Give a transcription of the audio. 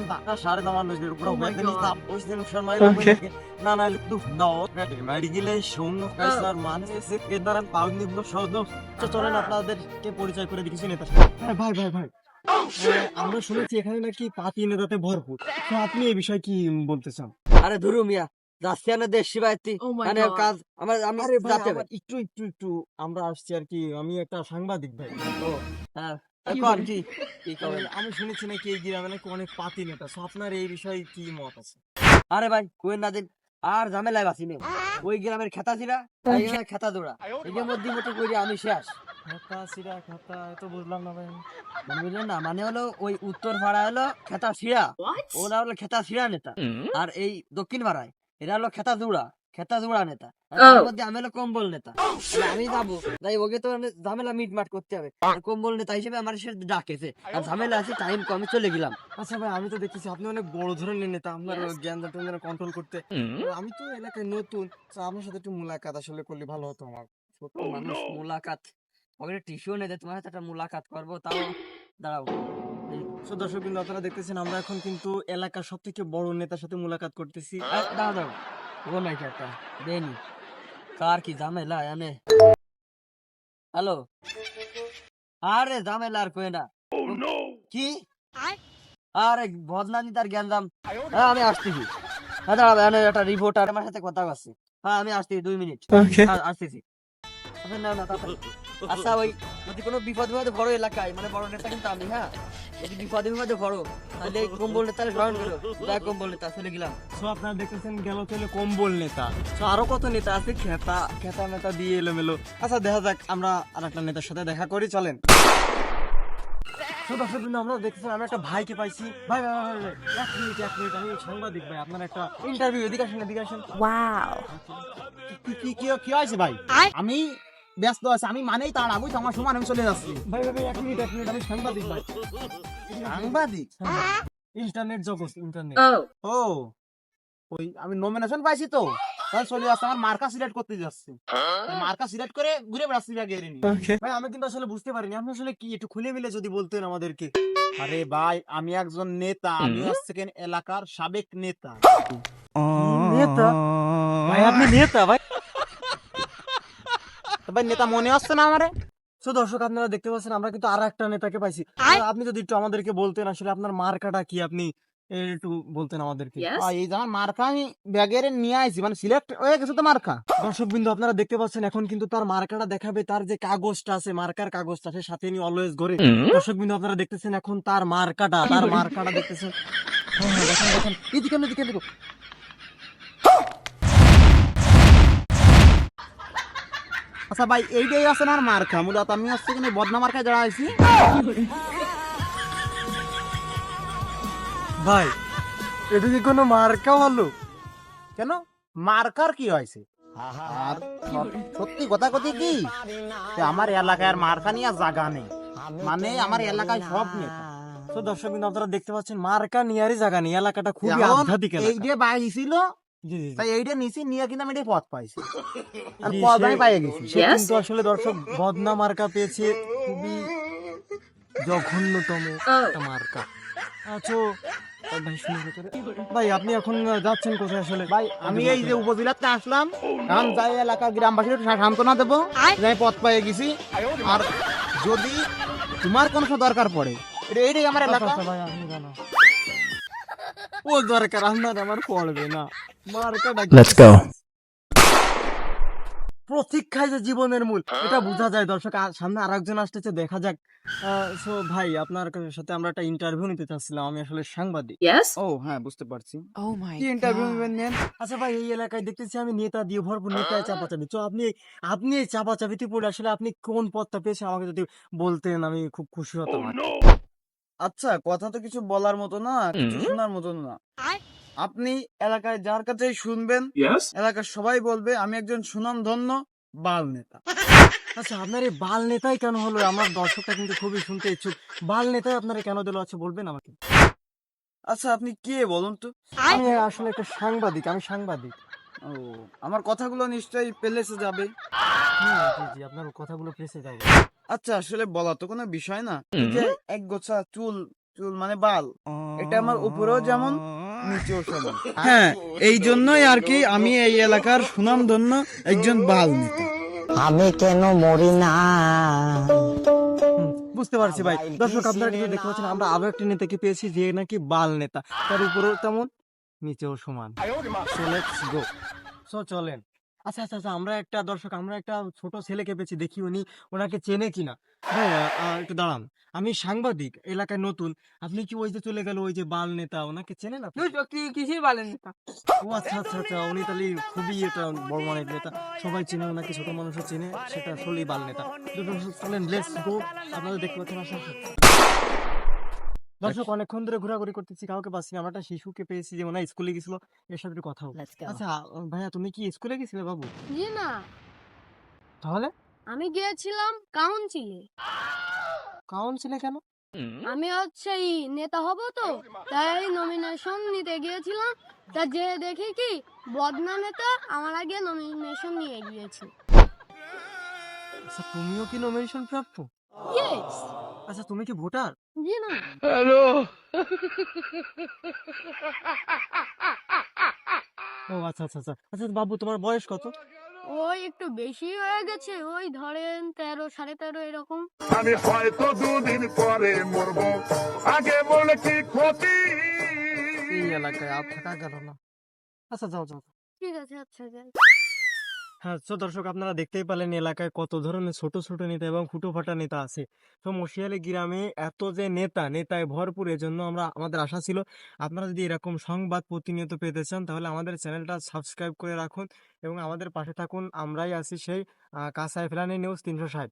Da. না না একটু দাও বাড়ি গেলে এসে কেদারান পাউনি গুলো তো চলেন আপনাদেরকে পরিচয় করে দিচ্ছি নেতা হ্যাঁ ভাই ভাই ভাই। আমরা শুনেছি এখানে নাকি পাতি নেতাতে ভরপুর। তো আপনি এই বিষয়ে কি বলতে চান? আরে ধরু মিয়া দেশ শিবাইতি Oh মানে কাজ আমার আমি একটু একটু একটু আমরা আসছি আর কি আমি একটা সাংবাদিক ভাই। ও হ্যাঁ। কি কি কি আমি- আমি শুনেছি নাকি এই গ্রামে নাকি অনেক পাতি নেতা আপনার এই বিষয়ে কি মত আছে? আরে ভাই কোয়েন না দিন আর ঝামেলায় বাসি নেই। ওই গ্রামের খেতা ছিল খেতা দৌড়া। এর মধ্যে মতো করি আমি শেষ। খাতা সিরা খাতা এত বুঝলাম না ভাই। বুঝলেন না? মানে হলো ওই উত্তর পাড়া হলো খেতা শিরা ওরা হলো খেতা শিরা নেতা। আর এই দক্ষিণ পাড়ায় এরা হলো খেতা দৌড়া। খেতা দৌড়া নেতা। Oh. মধ্যে আমি কম্বল নেতা। আমি যাব। তাই ওকে তো মানে ঝামেলা মিটমাট করতে হবে। কম্বল নেতা হিসেবে আমার সে ডাকেছে আর ঝামেলা আছে টাইম কমে চলে গেলাম। আচ্ছা ভাই আমি তো দেখতেছি আপনি অনেক বড় ধরনের নেতা। আপনার জ্ঞান কন্ট্রোল করতে। আমি তো এলাকায় নতুন। আপনার সাথে একটু মুলাকাত আসলে করলে ভালো হতো আমার। ছোট মানুষ মুলাকাত। ওখানে টিস্যু নেই তোমার সাথে একটা মুলাকাত করব তাও দাঁড়াও। তো দর্শক কিন্তু আপনারা দেখতেছেন আমরা এখন কিন্তু এলাকার সব থেকে বড় নেতার সাথে মুলাকাত করতেছি। এই, দাঁড়াও। দাঁড়াও ও দেনি কার কি ঝামেলা এনে হ্যালো আরে ঝামেলা আর কই না কি আরে বদনানি তার জ্ঞান দাম হ্যাঁ আমি আসতেছি হ্যাঁ দাঁড়াও এনে একটা রিপোর্টার আমার সাথে কথা আছে হ্যাঁ আমি আসতেছি দুই মিনিট আসতেছি না না। আচ্ছা ওই যদি কোনো বিপদ বিপদে বড় এলাকায় মানে বড় নেতা কিন্তু আমি হ্যাঁ? যদি বিপদে বিপদে বড় তাহলে কম্বল নেতা গ্রহণ করো। দেখ কম্বল নেতা চলে গেলাম। তো আপনারা দেখতেছেন গেল চলে কম্বল নেতা। তো আরও কত নেতা আছে? খেতা খেতা নেতা দিয়ে এলোমেলো। আচ্ছা দেখা যাক আমরা আর একটা নেতার সাথে দেখা করি চলেন। তো দর্শক বিন্দু আমরা দেখতেছেন আমি একটা ভাইকে পাইছি। ভাই ভাই ভাই, এক মিনিট এক মিনিট আমি সাংবাদিক ভাই আপনার একটা ইন্টারভিউ এদিকে আসেন এদিকে আসেন। Wow. কি কি কি কি হয়েছে ভাই? আমি ব্যস্ত আছি আমি মানেই তার আগুই তো আমার সমান আমি চলে যাচ্ছি। ভাই ভাই এক মিনিট এক মিনিট আমি সাংবাদিক ভাই। সাংবাদিক? ইন্টারনেট জগৎ ইন্টারনেট. ও। ওই আমি নমিনেশন পাইছি তো তাহলে চলে যাচ্ছে আমার মার্কা সিলেক্ট করতে যাচ্ছি। মার্কা সিলেক্ট করে ঘুরে বেড়াচ্ছি ব্যাগ Okay. ভাই আমি কিন্তু আসলে বুঝতে পারিনি আপনি আসলে কি একটু খুলে মিলে যদি বলতেন আমাদেরকে। আরে ভাই আমি একজন নেতা আমি হচ্ছে এলাকার সাবেক নেতা। নেতা? ভাই আপনি নেতা ভাই। ভাই নেতা মনে আসছে না আমারে? তো দর্শক আপনারা দেখতে পাচ্ছেন আমরা কিন্তু আর একটা নেতাকে পাইছি। আপনি যদি একটু আমাদেরকে বলতেন আসলে আপনার মার্কাটা কি? আপনি একটু বলতেন আমাদেরকে। এই যে আমার মার্কা আমি ব্যাগের নিয়ে আইছি মানে সিলেক্ট হয়ে গেছে তো মার্কা। দর্শক বিন্দু আপনারা দেখতে পাচ্ছেন এখন কিন্তু তার মার্কাটা দেখাবে তার যে কাগজটা আছে মার্কার কাগজটা সে সাথে নিয়ে অলওয়েজ ঘরে। দর্শক বিন্দু আপনারা দেখতেছেন এখন তার মার্কাটা তার মার্কাটা দেখতেছেন। হ্যাঁ, হ্যাঁ, দেখেন দেখেন। এদিকে এদিকে দেখো আচ্ছা ভাই এইটাই আছে না মার্কা মূলত আমি হচ্ছে কিনা বদনা মার্কায় যারা আইছি। ভাই এটা কি কোনো মার্কা হলো? কেন? মার্কার কি হয়েছে? আর সত্যি কথা কথা কি? আমার এলাকায় আর মার্কা নিয়ে জায়গা নেই। মানে আমার এলাকায় সব নেতা তো দর্শক বিন্দু আপনারা দেখতে পাচ্ছেন মার্কা নিয়ারই জায়গা নেই। এলাকাটা খুবই আধ্যাত্মিক এই যে বাইরে ছিল জি, জি, জি। তাই এইটা নিছি নিয়ে কিন্তু আমি এটা পথ পাইছি। আর পথ আমি পাইয়ে গেছি। সে কিন্তু আসলে দর্শক বদনা মার্কা পেয়েছে খুবই জঘন্যতম. একটা মার্কা। আচ্ছা ভাই আপনি এখন যাচ্ছেন কোথায় আসলে? ভাই আমি এই যে উপজেলাতে আসলাম এখন যাই এলাকার গ্রামবাসীর সান্ত্বনা দেবো। যে আমি পথ পাইয়ে গেছি। আর যদি তোমার কোনো দরকার পড়ে এটা এইটাই আমার আচ্ছা, এলাকা। আচ্ছা, ভাই আপনি জানো। ও দরকার আপনার আমার পড়বে না। যে জীবনের মূল এটা বোঝা যায় দর্শক। সামনে আর একজন আসতেছে দেখা যাক। সো ভাই আপনার সাথে আমরা একটা ইন্টারভিউ নিতে চাচ্ছিলাম আমি আসলে সাংবাদিক। ও হ্যাঁ বুঝতে পারছি। Oh my কি ইন্টারভিউ নেবেন নেন? আচ্ছা ভাই এই এলাকায় দেখতেছি আমি নেতা দিয়ে ভরপুর নেতায় চাপাচাপি। তো আপনি আপনি এই চাপাচাপিতে পড়ে আসলে আপনি কোন পদটা পেয়েছেন? আমাকে যদি বলতেন আমি খুব খুশি হতাম আচ্ছা কথা তো কিছু বলার মতো না কিছু শোনার মতো না। আপনি এলাকায় যার কাছেই শুনবেন এলাকার সবাই বলবে আমি একজন সুনামধন্য বাল নেতা। আচ্ছা আপনার এই বাল নেতাই কেন হলো? আমার দর্শকটা কিন্তু খুবই শুনতে ইচ্ছুক। বাল নেতাই আপনারা কেন দিল? আচ্ছা বলবেন আমাকে। আচ্ছা আপনি কে? বলুন তো। আমি আসলে একটা সাংবাদিক আমি সাংবাদিক। ও আমার কথাগুলো নিশ্চয়ই পেলেসে যাবে। হুম, জি জি আপনার কথাগুলো প্রেসে যাবে। আচ্ছা আসলে বলা তো কোনো বিষয় না। যে এক গোছা চুল চুল মানে বাল। এটা আমার উপরেও যেমন হ্যাঁ এই জন্যই আর কি আমি এই এলাকার সুনামধন্য একজন বাল নেতা। আমি কেন মরি না? বুঝতে পারছি ভাই। দর্শক আপনারা কিন্তু দেখতে পাচ্ছেন আমরা আরও একটা নেতাকে পেয়েছি যে নাকি বাল নেতা। তার উপরেও তেমন নিচেও সমান। সো লেটস গো সো চলেন। আচ্ছা আচ্ছা আচ্ছা আমরা একটা দর্শক আমরা একটা ছোট ছেলেকে পেয়েছি দেখি উনি ওনাকে চেনে কিনা। হ্যাঁ একটু দাঁড়ান। আমি সাংবাদিক এলাকায় নতুন। আপনি কি ওই যে চলে গেল ওই যে বাল নেতা ওনাকে চেনেন আপনি? না ও আচ্ছা আচ্ছা আচ্ছা উনি তাহলে খুবই এটা বড় মানের নেতা। সবাই চেনে ওনাকে ছোট মানুষও চেনে সেটা আসলেই বাল নেতা। চলেন লেটস গো আপনারা দেখতে পাচ্ছেন আসা দর্শক অনেকক্ষণ ধরে ঘোরাঘুরি করতেছি কাউকে পাচ্ছি না। আমরা একটা শিশুকে পেয়েছি যে ওনা স্কুলে গেছিল এর সাথে কথা আচ্ছা ভাইয়া তুমি কি স্কুলে গেছিলে বাবু? জি না। তাহলে? আমি গিয়েছিলাম কাউন্সিলে। কাউন্সিলে কেন? আমি হচ্ছে এই নেতা হব তো তাই নমিনেশন নিতে গিয়েছিলাম। তা যে দেখি কি বদনা নেতা আমার আগে নমিনেশন নিয়ে গিয়েছে। আচ্ছা তুমিও কি নমিনেশন প্রাপ্ত? Yes! আচ্ছা তুমি কি ভোটার? জি না। হ্যালো। ও আচ্ছা আচ্ছা আচ্ছা। আচ্ছা বাবু তোমার বয়স কত? ওই একটু বেশি হয়ে গেছে। ওই ধরেন তেরো সাড়ে তেরো এরকম। আমি হয়তো দুদিন পরে মরবো। আগে বলে কি ক্ষতি? এই এলাকায় আর থাকা গেল না। আচ্ছা যাও যাও ঠিক আছে আচ্ছা যাই। হ্যাঁ তো দর্শক আপনারা দেখতেই পেলেন এলাকায় কত ধরনের ছোট ছোট নেতা এবং ফুটো ফাটা নেতা আছে। তো মশিয়ালি গ্রামে এত যে নেতা, নেতায় ভরপুর এজন্য আমরা, আমাদের আশা ছিল আপনারা যদি এরকম সংবাদ প্রতিনিয়ত পেতে চান তাহলে আমাদের চ্যানেলটা সাবস্ক্রাইব করে রাখুন এবং আমাদের পাশে থাকুন। আমরাই আছি সেই কাঁসাই ফেলানি নিউজ তিনশো ষাট।